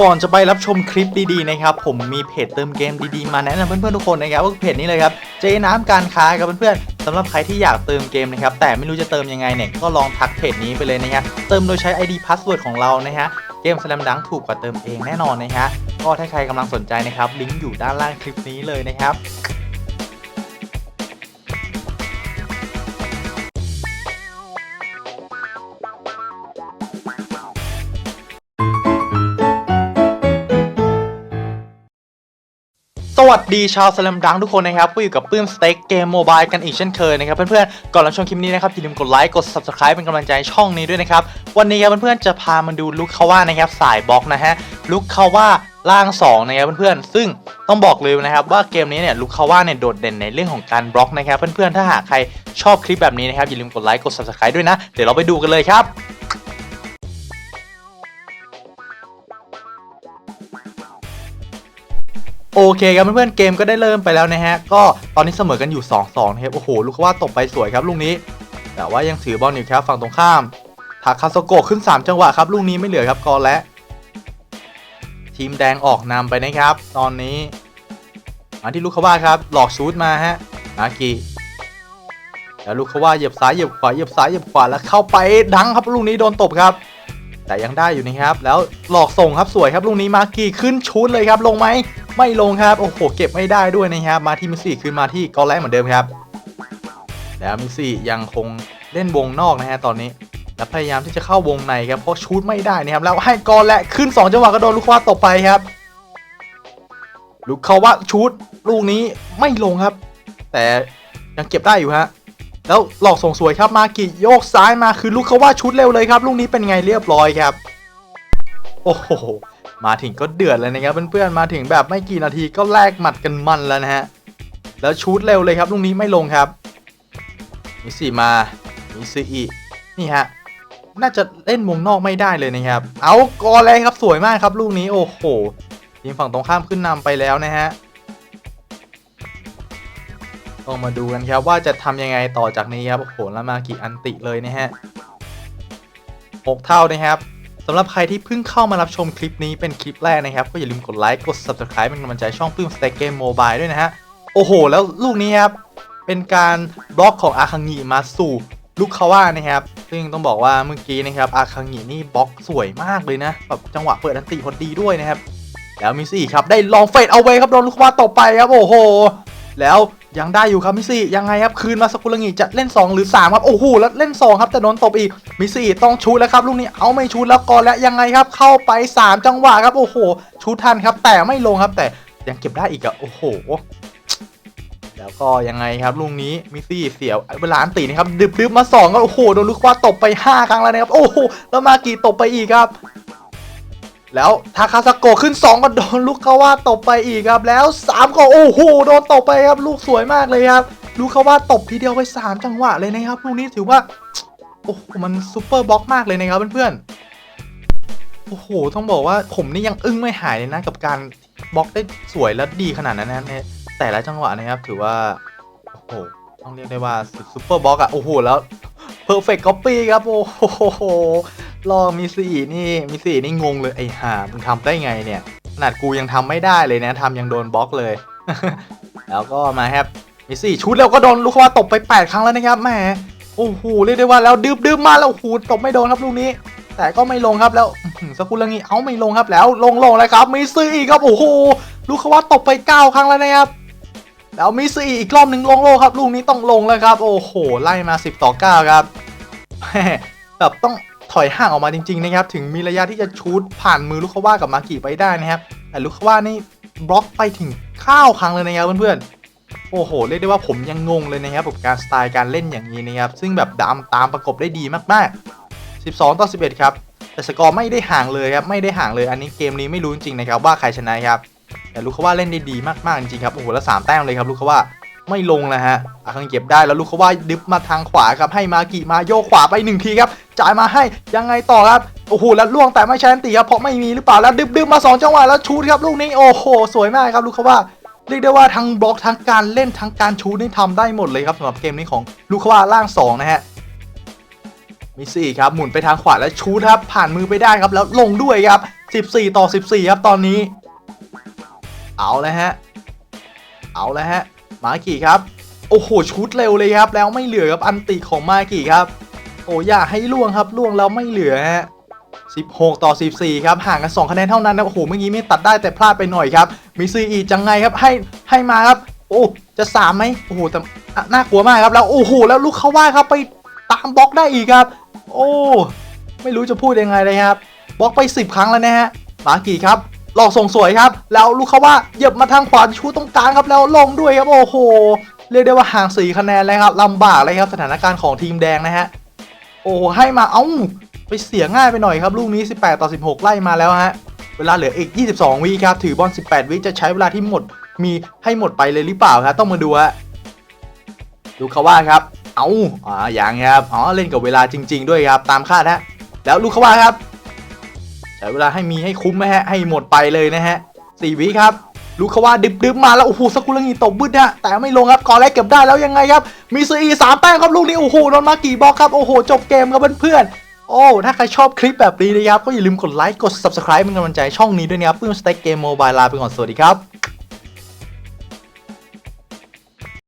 ก่อนจะไปรับชมคลิปดีๆนะครับผมมีเพจเติมเกมดีๆมาแนะนำเพื่อนๆทุกคนนะครับก็คือเพจนี้เลยครับเจน้ำการค้าครับเพื่อนๆสำหรับใครที่อยากเติมเกมนะครับแต่ไม่รู้จะเติมยังไงเนี่ยก็ลองทักเพจนี้ไปเลยนะฮะเติมโดยใช้ ID Password ของเรานะฮะเกมสแลมดังถูกกว่าเติมเองแน่นอนนะฮะก็ถ้าใครกำลังสนใจนะครับลิงก์อยู่ด้านล่างคลิปนี้เลยนะครับ วัสดีชาวสลัมดังทุกคนนะครับก็อยู่กับปื้มสเต็กเกมโมบายกันอีกเช่นเคยนะครับเพื่อนๆก่อนรับชมคลิปนี้นะครับอย่าลืมกดไลค์กด subscribe เป็นกำลังใจช่องนี้ด้วยนะครับ วันนี้ครับเพื่อนๆจะพามาดูลุคคาว่านะครับสายบล็อกนะฮะลุคคาว่าล่าง2นะครับเพื่อนๆซึ่งต้องบอกเลยนะครับว่าเกมนี้เนี่ยลุคคาว่าเนี่ยโดดเด่นในเรื่องของการบล็อกนะครับเพื่อนๆถ้าหากใครชอบคลิปแบบนี้นะครับอย่าลืมกดไลค์กด subscribe ด้วยนะเดี๋ยวเราไปดูกันเลยครับ โอเคครับเพื่อนๆเกมก็ได้เริ่มไปแล้วนะฮะ ก็ตอนนี้เสมอกันอยู่ 2-2นะครับโอ้โหลูกว่าตบไปสวยครับลูกนี้ แต่ว่ายังถือบอลอยู่ครับฝั่งตรงข้ามทาคาโซโกะขึ้น 3 จังหวะครับลูกนี้ไม่เหลือครับกอและ ทีมแดงออกนำไปนะครับ ตอนนี้มาที่ลูกคาว่าครับ หลอกชูดมาฮะนากิแล้วลูกคาว่าเหยียบซ้ายเหยียบขวาเหยียบซ้ายเหยียบขวาแล้วเข้าไปดังครับลูกนี้โดนตบครับ แต่ยังได้อยู่นะครับ แล้วหลอกส่งครับสวยครับลูกนี้มากีขึ้นชูดเลยครับลงไหม ไม่ลงครับโอ้โหเก็บไม่ได้ด้วยนะครับ มาที่มิสซี่คืนมาที่กอลแลเหมือนเดิมครับ แล้วมิสซี่ยังคงเล่นวงนอกนะฮะตอนนี้ แล้วพยายามที่จะเข้าวงในครับเพราะชูดไม่ได้นะครับแล้วให้กอลแลขึ้น 2 จังหวะก็โดนลูกว่าตกไปครับ ลูกเขาว่าชูดลูกนี้ไม่ลงครับ แต่ยังเก็บได้อยู่ฮะแล้วหลอกส่งสวยครับมากิโยกซ้ายมาคือลูกเขาว่าชุดเร็วเลยครับ ลูกนี้เป็นไงเรียบร้อยครับ โอ้โห มาถึงก็เดือดเลยนะครับเพื่อนๆมาถึงแบบไม่กี่นาทีก็แลกหมัดกันมันแล้วนะฮะแล้วชูดเร็วเลยครับลูกนี้ไม่ลงครับมิสี่มามิซีอีนี่ฮะน่าจะเล่นวงนอกไม่ได้เลยนะครับ เอากอแรงครับสวยมากครับลูกนี้โอ้โหทีมฝั่งตรงข้ามขึ้นนำไปแล้วนะฮะต้องมาดูกันครับว่าจะทำยังไงต่อจากนี้ครับโอ้โหแล้วมากี่อันติเลยนะฮะหกเท่านะครับ สำหรับใครที่เพิ่งเข้ามารับชมคลิปนี้เป็นคลิปแรกนะครับ ก็อย่าลืมกดไลค์กด subscribe เป็นกำลังใจช่องปื้มสเต็กเกมโมบายด้วยนะฮะ โอ้โห แล้วลูกนี้ครับ เป็นการบล็อกของอาคังงิมาสู่ลูกคาว่านะครับ ซึ่งต้องบอกว่าเมื่อกี้นะครับอาคังงินี่บล็อกสวยมากเลยนะแบบจังหวะเปิดอันติพอดีด้วยนะครับ แล้วมิซี่ครับได้ลองเฟดเอาไว้ครับโดนลูกคาว่าตบไปครับโอ้โห แล้ว ยังได้อยู่ครับมิซี่ยังไงครับคืนมาสกุลงิจะเล่น 2 หรือ 3 ครับ โอ้โหแล้วเล่น 2 ครับแต่โดนตบอีกมิซี่ต้องชูดแล้วครับลูกนี้เอาไม่ชูดแล้วก่อนแล้วยังไงครับเข้าไป 3 จังหวะครับโอ้โหชูดทันครับแต่ไม่ลงครับแต่ยังเก็บได้อีกอะโอ้โห แล้วก็ยังไงครับลูกนี้มิซี่เสียเวลาอันตีนะครับดึบดึบมา2ก็โอ้โหโดนลูกว่าตบไป 5 ครั้งแล้วนะครับโอ้โหแล้วมากี่ตบไปอีกครับ แล้วทาคาสโกขึ้น2ก็โดนลูกเขาว่าตบไปอีกครับ แล้ว3ก็โอ้โหโดนตบไปครับ ลูกสวยมากเลยครับลูกเขาว่าตบทีเดียวไป 3 จังหวะเลยนะครับลูกนี้ถือว่าโอ้โหมันซูเปอร์บล็อกมากเลยนะครับเพื่อนๆโอ้โหต้องบอกว่าผมนี่ยังอึ้งไม่หายเลยนะกับการบล็อกได้สวยและดีขนาดนั้นนะในแต่ละจังหวะนะครับถือว่าโอ้โหต้องเรียกได้ว่าซูเปอร์บล็อกอะโอ้โหแล้วเพอร์เฟกต์ก๊อปปี้ครับโอ้โห ลองมีสี่นี่มีสี่นี่งงเลยไอ้ห่ามึงทำได้ไงเนี่ยขนาดกูยังทำไม่ได้เลยนะทำยังโดนบล็อกเลย แล้วก็มาครับมีสี่ชุดแล้วก็โดนลูกว่าตบไป 8 ครั้งแล้วนะครับแหมโอ้โหเรียกได้ว่าแล้วดืบดืบมาแล้วโอ้โหตบไม่โดนครับลูกนี้ แต่ก็ไม่ลงครับแล้วสกุลงี้เอาไม่ลงครับแล้วลงลงเลยครับมีสี่อีกครับโอ้โหลูกว่าตบไป 9 ครั้งแล้วนะครับแล้วมีสี่อีกรอบหนึ่งลงโลครับลูกนี้ต้องลงแล้วครับ โอ้โหไล่มา 10 ต่อ 9 ครับแบบต้อง ถอยห่างออกมาจริงๆนะครับถึงมีระยะที่จะชูดผ่านมือลูกคาว่ากับมากิไปได้นะครับแต่ลูกคาว่านี่บล็อกไปถึงข้าวครั้งเลยนะครับเพื่อนๆโอ้โหเรียกได้ว่าผมยังงงเลยนะครับกับการสไตล์การเล่นอย่างนี้นะครับซึ่งแบบดามตามประกบได้ดีมากๆ 12 ต่อ 11 ครับแต่สกอร์ไม่ได้ห่างเลยครับไม่ได้ห่างเลยอันนี้เกมนี้ไม่รู้จริงๆนะครับว่าใครชนะครับแต่ลูกคาว่าเล่นได้ดีมากๆจริงครับโอ้โหแล้วสามแต้มเลยครับลูกคาว่า ไม่ลงนะฮะอาคังเก็บได้แล้วลูกเขาว่าดึบมาทางขวาครับให้มากิมาโยขวาไปหนึ่งทีครับจ่ายมาให้ยังไงต่อครับโอ้โหแล้วล่วงแต่ไม่ใช่นตีครับเพราะไม่มีหรือเปล่าแล้วดึบดึบมา 2 จังหวะแล้วชูดครับลูกนี้โอ้โห สวยมากครับลูกเขาว่าเรียกได้ว่าทั้งบล็อกทั้งการเล่นทั้งการชูดนี่ทำได้หมดเลยครับสำหรับเกมนี้ของลูกเขาว่าล่าง2นะฮะมิสี่ครับหมุนไปทางขวาแล้วชูดครับผ่านมือไปได้ครับแล้วลงด้วยครับ 14 ต่อ 14 ครับตอนนี้ เอาแล้วฮะเอาแล้วฮะ มากิครับ โอ้โหชุดเร็วเลยครับ แล้วไม่เหลือครับอันติของมากิครับ โอ้อย่าให้ล่วงครับล่วงแล้วไม่เหลือฮะ16 ต่อ 14 ครับห่างกัน 2 คะแนนเท่านั้นนะโอ้โหเมื่อกี้ไม่ตัดได้แต่พลาดไปหน่อยครับ มีซีอีจังไงครับให้ให้มาครับ โอ้จะสามไหมโอ้โหแต่น่ากลัวมากครับแล้วโอ้โหแล้วลูกเขาว่าครับไปตามบล็อกได้อีกครับ โอ้ ไม่รู้จะพูดยังไงเลยครับบล็อกไป 10 ครั้งแล้วนะฮะมากี่ครับ หลอกส่งสวยครับ แล้วลูกเขาว่าเหยียบมาทางขวาชูตรงกลางครับแล้วลงด้วยครับโอ้โห เรียกได้ว่าห่าง4คะแนนเลยครับลำบากเลยครับสถานการณ์ของทีมแดงนะฮะโอ้โหให้มาเอ้าไปเสียง่ายไปหน่อยครับ ลูกนี้ 18 ต่อ 16 ไล่มาแล้วฮะเวลาเหลืออีก 22 วิครับถือบอล 18 วิจะใช้เวลาที่หมดมีให้หมดไปเลยหรือเปล่าครับต้องมาดูฮะดูเขาว่าครับ เอาอ่าอย่างครับอ๋อเล่นกับเวลาจริง ๆ ด้วยครับตามคาดฮะแล้วลูกเขาว่าครับ เวลาให้มีให้คุ้มไหมฮะ ให้หมดไปเลยนะฮะสี่วิครับลูกเขาว่าดึบๆมาแล้วโอ้โหสกุลงีตบบึ้ดฮะแต่ไม่ลงครับกอแรกเก็บได้แล้วยังไงครับ มีซีอีสามแต้มครับลูกนี้โอ้โหโดนมากี่บล็อกครับโอ้โหจบเกมครับเพื่อนๆโอ้ ถ้าใครชอบคลิปแบบนี้นะครับ ก็อย่าลืมกดไลค์ กด subscribe เป็นกำลังใจช่องนี้ด้วยนะครับเพื่อนสเต็กเกมโมบายลาไปก่อน สวัสดีครับ